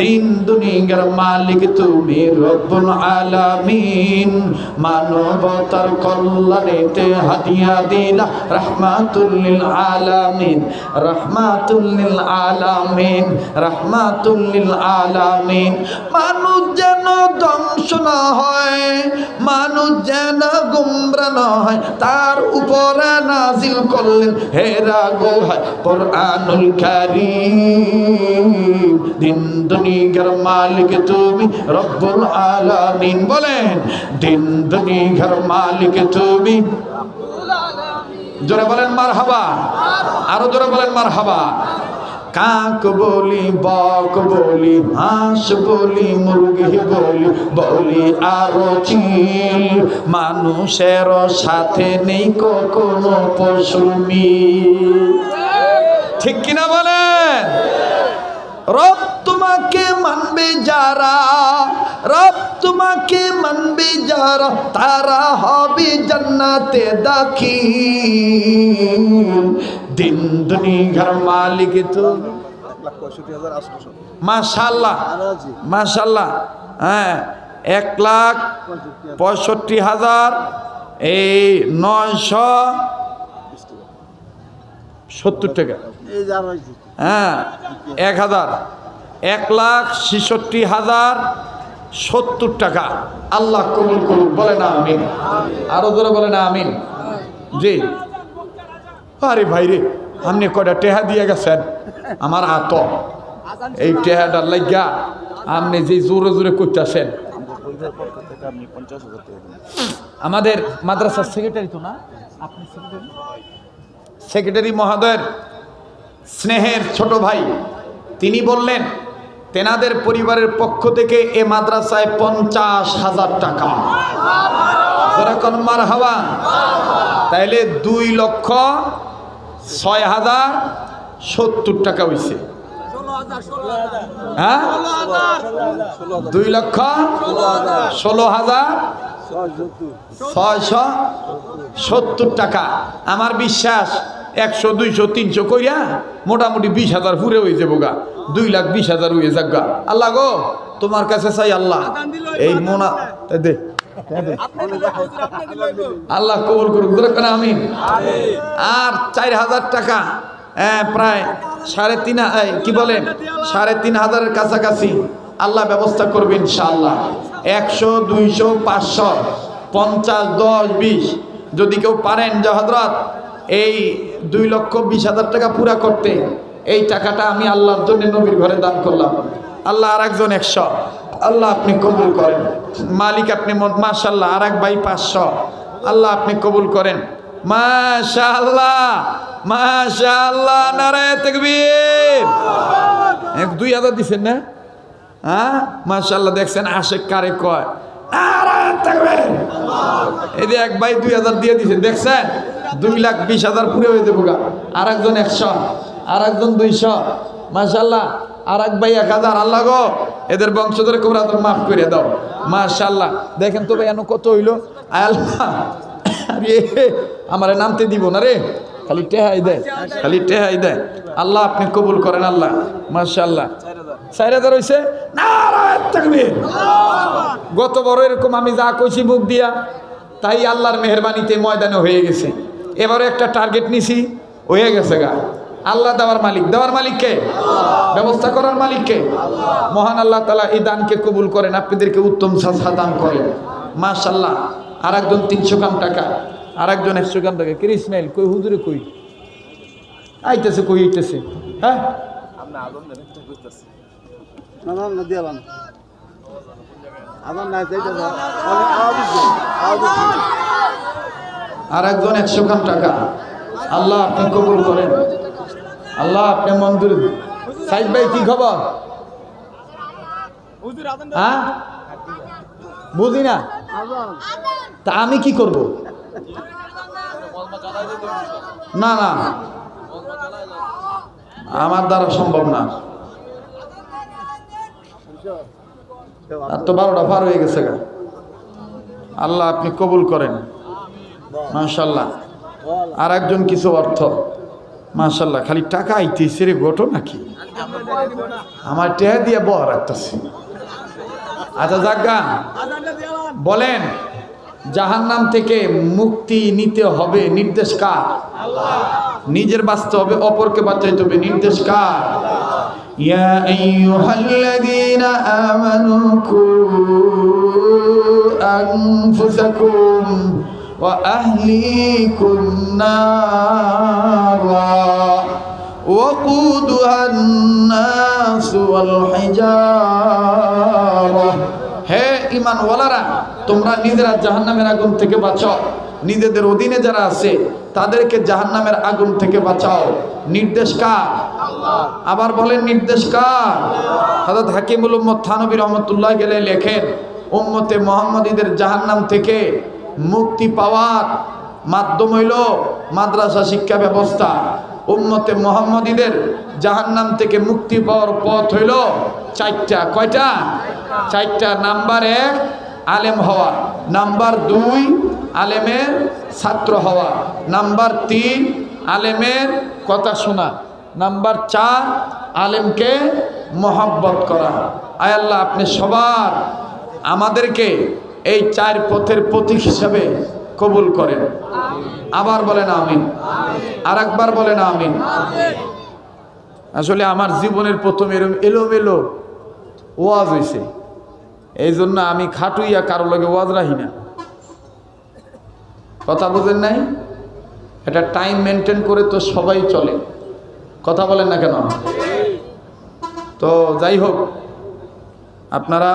দিন দুনিয়ার মালিক তুমি রব্বুল আলামিন। মানবতার কল্যাণেতে হাদিয়া দিলা রহমাতুল্লিল আলামিন রহমাতুল্লিল আলামিন রহমাতুল্লিল আলামিন। মানুষ ধ্বংস না হয়, মানুষ যেন গুমরা না হয়, তার উপরে নাজিল করলেন হেরা গোহায় কোরআনুল কারীম, দিন দুনিয়ার মালিক তুমি, রব্বুল আলামিন বলেন, দিন দুনিয়ার মালিক তুমি। জোরে বলেন মার হাবা আরও জোরে বলেন মার হাবা কাক বলি, বক বলি, হাঁস বলি, মুরগি বলি বলি আরও চিল। মানুষের সাথে নেই কখনো পশু ঠিক কিনা বলেন? রব তোমাকে মানবে যারা রব তোমাকে মানবে যারা তারা হবে জান্নাতে দাখিল। দিন দুনিয়ার মালিক লাখ পঁয়ষট্টি হাজার আটশোশো মাশাল্লাহ মাশাল্লাহ হ্যাঁ এক লাখ পঁয়ষট্টি হাজার এই নয়শো সত্তর টাকা। হ্যাঁ এক হাজার। এক লাখ ছেষট্টি হাজার সত্তর টাকা। আল্লাহ কবুল করুক বলে না আমিন। আরও ধরে বলে না আমিন। জি। আরে ভাই রে, আপনি কটা টেহা দিয়ে গেছেন? আমার আত এই টেহাটার লাগিয়া আপনি যে জোরে জোরে করতেছেন। আমাদের মাদ্রাসার সেক্রেটারি তো না? সেক্রেটারি মহোদয়ের স্নেহের ছোট ভাই, তিনি বললেন তেনাদের পরিবারের পক্ষ থেকে এ মাদ্রাসায় পঞ্চাশ হাজার টাকা। যেরকম মার হাওয়া তাইলে দুই লক্ষ ছয় হাজার সত্তর টাকা হইছে। হ্যাঁ? দুই লক্ষ ষোলো হাজার ছয়শো সত্তর টাকা। আমার বিশ্বাস একশো দুইশো তিনশো কইরা মোটামুটি বিশ হাজার ফুরে হয়ে যাব গা। দুই লাখ বিশ হাজার হয়ে যাক গা। আল্লাহ গো তোমার কাছে চাই আল্লাহ। এই মোনা দে আল্লাহ কবুল করুক আমিন। আর চার হাজার টাকা হ্যাঁ, প্রায় সাড়ে তিন কি বলেন সাড়ে তিন হাজারের কাছাকাছি আল্লাহ ব্যবস্থা করবে ইনশাআল্লাহ। একশো দুইশো পাঁচশো পঞ্চাশ দশ বিশ। যদি কেউ পারেন যে হজরত এই দুই লক্ষ বিশ হাজার টাকা পুরা করতে। এই টাকাটা আমি আল্লাহর জন্য নবীর ঘরে দান করলাম। আল্লাহ আর একজন একশো। আল্লাহ আপনি কবুল করেন। মালিক আপনি মাশাল্লাহ আর এক ভাই পাঁচশো। আল্লাহ আপনি কবুল করেন। মাশাল্লাহ মাশাল্লাহ নারায় তকবীর। এক দুই হাজার দিছেন না? হ্যাঁ? মাশাল্লাহ দেখছেন আশেক কারে কয়? নারায় তকবীর। এই এক ভাই দুই হাজার দিয়ে দিছেন, দেখছেন? দুই লাখ বিশ হাজার পুরে হয়ে দেবো গা। আর একজন একশো আর একজন দুইশো। মাশাল্লাহ আর এক ভাই এক হাজার। আল্লাহ গো, এদের বংশধর কোমরা তোর মাফ করে দাও। মাশাল্লাহ, দেখেন তো ভাই, এন কত হইল? আল্লাহ। আমারে নামতে দিব না রে। খালি টেহাই দেয় খালি টেহাই দেয় আল্লাহ আপনি কবুল করেন, আল্লাহ। মাশাল্লাহ। গত বড় এরকম আমি যা কইছি মুখ দিয়া, তাই আল্লাহর মেহরবানিতে ময়দানে হয়ে গেছে। এবারে একটা টার্গেট নিছি হয়ে গেছে গা। আল্লাহ দেওয়ার মালিক। দেওয়ার মালিককে ব্যবস্থা করার মালিককে মহান আল্লাহ তালা এই দানকে কবুল করেন আপনাদেরকে উত্তম সাজা দান করেন। মাশাল্লাহ আর একজন তিনশো গ্রাম টাকা আর একজন একশো গ্রাম টাকা। কিরে ইসমাইল কই হুজুরে কই? আইতেছে কই আইতেছে? হ্যাঁ? বুঝতেছি না আর একজন একশো গ্রাম টাকা। আল্লাহ আপনি কবুল করেন। আল্লাহ আপনি মঞ্জুর। সাইদ ভাই, কি খবর? হ্যাঁ? বুঝি না? তা আমি কি করব? না না। আমার দ্বারা সম্ভব না। আর তো বারোটা পার হয়ে গেছে আল্লাহ আপনি কবুল করেন। মাশাল্লাহ। আর একজন কিছু অর্থ। মাশাল্লাহ, খালি টাকা আইতেছে রে ঘটো নাকি? আমার টেহা দিয়ে বহ রাখতেছি। আচ্ছা জাগা বলেন জাহান নাম থেকে মুক্তি নিতে হবে নির্দেশ কার? নিজের বাঁচতে হবে, অপরকে বাঁচাইতে হবে, নির্দেশ কার? আনফুসাকুম ওয়া আহলিকুম নারা وقودها الناس والحجارة হে ইমানওয়ালারা তোমরা নিজেরা জাহান্নামের আগুন থেকে বাঁচাও নিজেদের অধীনে যারা আছে তাদেরকে জাহান্নামের আগুন থেকে বাঁচাও নির্দেশ কার আবার বলেন নির্দেশ কার হযরত হাকিমুল উম্মত থানবী রহমতুল্লাহ গেলে লেখেন উম্মতে মোহাম্মদীদের জাহান্নাম থেকে মুক্তি পাওয়ার মাধ্যম হইল মাদ্রাসা শিক্ষা ব্যবস্থা। উম্মতে মোহাম্মদীদের জাহান্নাম থেকে মুক্তি পাওয়ার পথ হইল চারটা। কয়টা? চারটা। নাম্বার এক, আলেম হওয়া। নাম্বার দুই আলেমের ছাত্র হওয়া। নাম্বার তিন, আলেমের কথা শোনা। নাম্বার চার, আলেমকে মহব্বত করা। আয় আল্লাহ, আপনি সবার, আমাদেরকে এই চার পথের প্রতীক হিসাবে কবুল করেন। আবার বলেন আমিন। আর একবার বলেন আমিন। আসলে আমার জীবনের প্রথম এরম এলোমেলো ওয়াজ হয়েছে এই জন্য আমি খাটুইয়া কারও লগে ওয়াজ রাখি না। কথা বুঝেন নাই? এটা টাইম মেনটেন করে তো সবাই চলে। কথা বলেন না কেন? তো যাই হোক আপনারা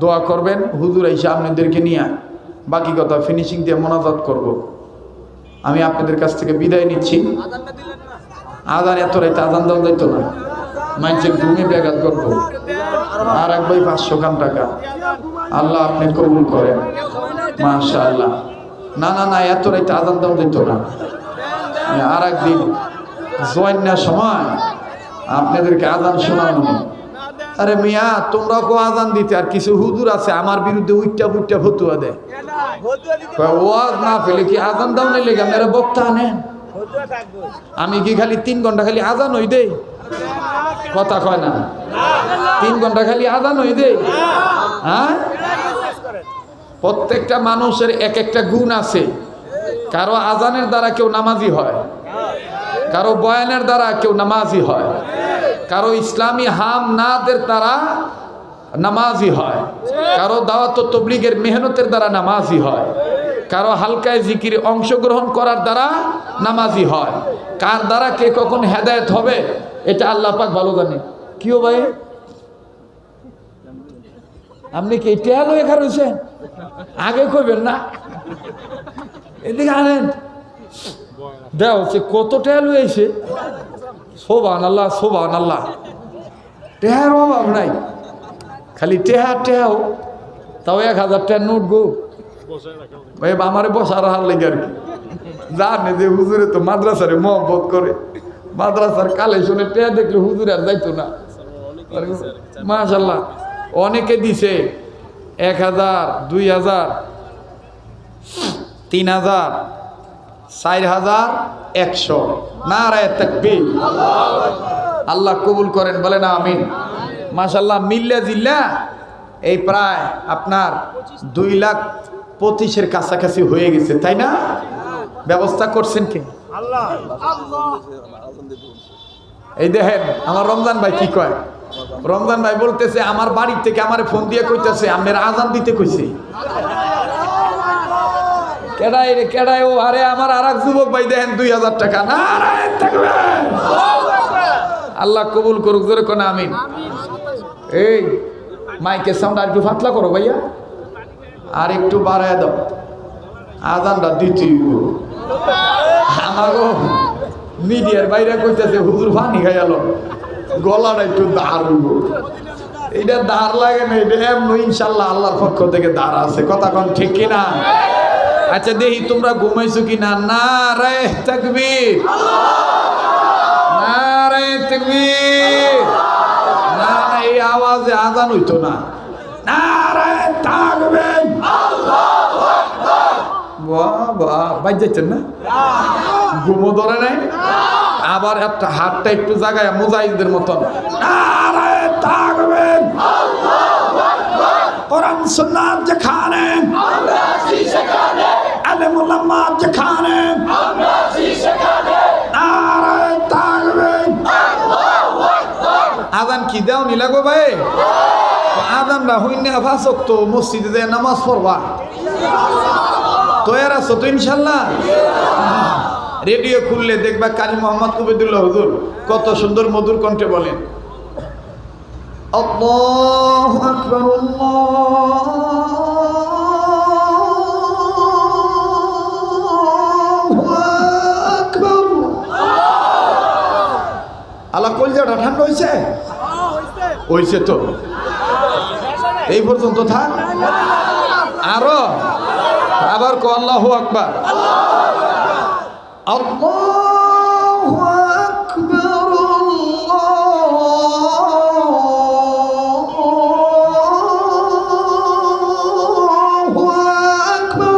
দোয়া করবেন, হুজুর এসে আপনাদেরকে নিয়ে বাকি কথা ফিনিশিং দিয়ে মোনাজাত করব। আমি আপনাদের কাছ থেকে বিদায় নিচ্ছি। আদান এত রাইতে আজান দেওয়া যাইতো না। মানুষের ঘুমে ব্যাঘাত করব। আর এক ভাই পাঁচশো খান টাকা। আল্লাহ আপনি কবুল করেন। মাশা আল্লাহ না না না, এত রাইতে আজান দেওয়া যেত না। আর একদিন জয়েন সময় আপনাদেরকে আজান শোনানো আরে মিয়া তোমরা কো আজান দিতে আর কিছু হুজুর আছে আমার বিরুদ্ধে উইটা বুইটটা ফতুয়া দেয়। ওয়াজ না পেলে কি আজান দাও নেই লেগে মেরা বক্তা আনেন। আমি কি খালি তিন ঘণ্টা খালি আজান হই দেই? কথা কয় না। তিন ঘণ্টা খালি আজান হই দেই? হ্যাঁ? প্রত্যেকটা মানুষের এক একটা গুণ আছে। কারও আজানের দ্বারা কেউ নামাজি হয়। কারও বয়ানের দ্বারা কেউ নামাজি হয়। কারও ইসলামী হাম নাদের দ্বারা নামাজি হয়, কারও দাওয়াত তবলিগের মেহনতের দ্বারা নামাজি হয়, কারও হালকায় জিকির অংশগ্রহণ করার দ্বারা নামাজি হয়। কার দ্বারা কে কখন হেদায়েত হবে, এটা আল্লাহ পাক ভালো জানে। কিও ভাই? আপনি কি টেয়ালো এখানে রয়েছেন? আগে কইবেন না। এদিকে আনেন। দেও সে কত টেয়াল হয়েছে। সোবান আল্লাহ সোবান আল্লাহ টেহার অভাব নাই। খালি টেহা টেহাও, তাও এক হাজার টাকার নোট গো। আমারে বসার হার লেগে আর কি। জানে যে হুজুরে তো মাদ্রাসারে মহব্বত করে। মাদ্রাসার কালে শুনে টেহা দেখলে হুজুরে আর যাইতো না। মাশাল্লাহ অনেকে দিছে এক হাজার, দুই হাজার, তিন হাজার। চার হাজার একশো। না রায় আল্লাহ কবুল করেন বলে না আমিন। মাশাল্লাহ মিল্লা জিল্লা, এই প্রায় আপনার দুই লাখ পঁচিশের কাছাকাছি হয়ে গেছে, তাই না? ব্যবস্থা করছেন কে? এই দেখেন, আমার রমজান ভাই কি কয়? রমজান ভাই বলতেছে, আমার বাড়ি থেকে আমার ফোন দিয়ে কইতেছে, আপনার আজান দিতে কইছে। কেডাই রে, কেডাই, ও, আরে আমার আর যুবক ভাই দেখেন দুই হাজার টাকা। না আল্লাহ কবুল করুক, জোরে কোন, আমিন। এই, মাইকের সাউন্ড আর একটু ফাতলা করো ভাইয়া। আর একটু বাড়ায় দাও। আজানটা দিতে আমারও মিডিয়ার বাইরে কইতেছে, হুজুর পানি খাইয়ালো। গলাটা একটু দাঁড় হইব। এটা দাঁড় লাগে না, এটা এমন ইনশাল্লাহ আল্লাহর পক্ষ থেকে দাঁড় আছে। কথা কন ঠিক কিনা? আচ্ছা দেখি তোমরা ঘুমাইছো কিনা? না রে তাকবীর। না রে তাকবীর। না এই আওয়াজে আজান হইতো না। না? রে না আবার একটা হাতটা একটু জাগায়, মুজাহিদদের মতন। কোরআন, সুন্নাত যেখানে? আজান কি দাও নি লাগো ভাই? আজানটা হইনা ফাঁসক তো মসজিদে যে নামাজ পড়বা। তো এর আছো তো ইনশাল্লাহ রেডিও খুললে দেখবা কালী মোহাম্মদ কুবেদুল্লাহ হুজুর কত সুন্দর মধুর কণ্ঠে বলেন। আল্লাহু আকবার, আল্লাহু কলজাটা ঠান্ডা হয়েছে হয়েছে তো এই পর্যন্ত থাক আরো আবার কো আল্লাহু আকবার আল্লাহু আকবার আল্লাহু আকবার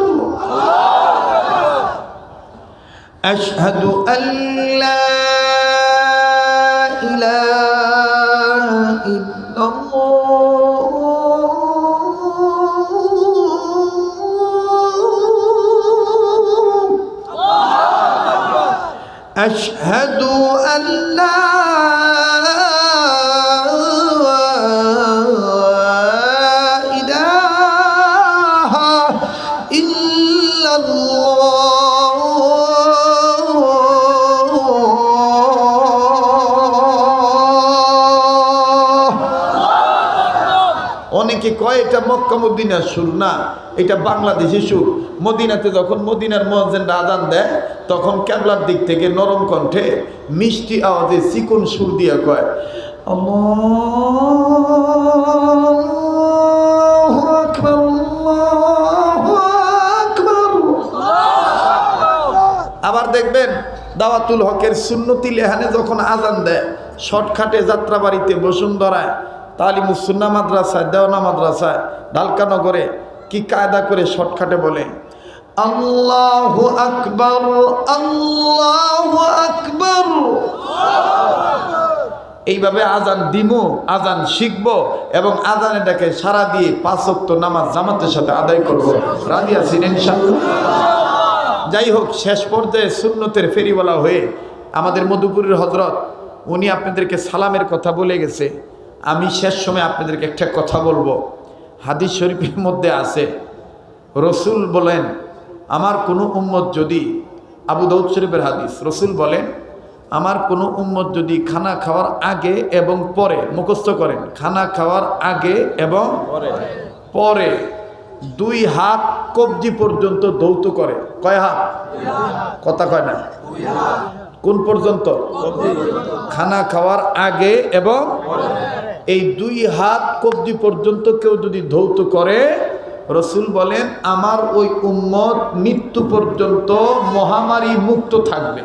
أشهد أن أشهد أن لا অনেকে কয়, এটা মক্কা মদিনার সুর না, এটা বাংলাদেশি সুর মদিনাতে যখন মদিনার মহাজেনরা আদান দেয়, তখন ক্যাবলার দিক থেকে নরম কণ্ঠে মিষ্টি আওয়াজে চিকন সুর দিয়ে কয়। আবার দেখবেন, দাওয়াতুল হকের সুন্নতি লেহানে যখন আজান দেয় শর্টখাটে যাত্রাবাড়িতে বসুন্ধরায় তালিমুসুন্না মাদ্রাসায় দেওনা মাদ্রাসায়, ঢালকানগরে কি কায়দা করে শর্টকাটে বলে? আল্লাহ আকবর আল্লাহ আকবর। এইভাবে আজান দিমু, আজান শিখব এবং আজান এটাকে সারা দিয়ে পাঁচক্ত নামাজ জামাতের সাথে আদায় করব। রাজি আছি ইনশাআল্লাহ? যাই হোক, শেষ পর্যায়ে সুন্নতের ফেরিওয়ালা হয়ে আমাদের মধুপুরের হজরত উনি আপনাদেরকে সালামের কথা বলে গেছে। আমি শেষ সময় আপনাদেরকে একটা কথা বলব। হাদিস শরীফের মধ্যে আছে রসুল বলেন আমার কোনো উম্মত যদি আবু দাউদ শরীফের হাদিস রসুল বলেন আমার কোনো উম্মত যদি খানা খাওয়ার আগে এবং পরে মুখস্থ করেন খানা খাওয়ার আগে এবং পরে। দুই হাত কবজি পর্যন্ত দৌত করে। কয় হাত? কথা কয় না। কোন পর্যন্ত? খানা খাওয়ার আগে এবং এই দুই হাত কবজি পর্যন্ত কেউ যদি ধৌত করে, রসুল বলেন, আমার ওই উম্মত মৃত্যু পর্যন্ত মহামারী মুক্ত থাকবে।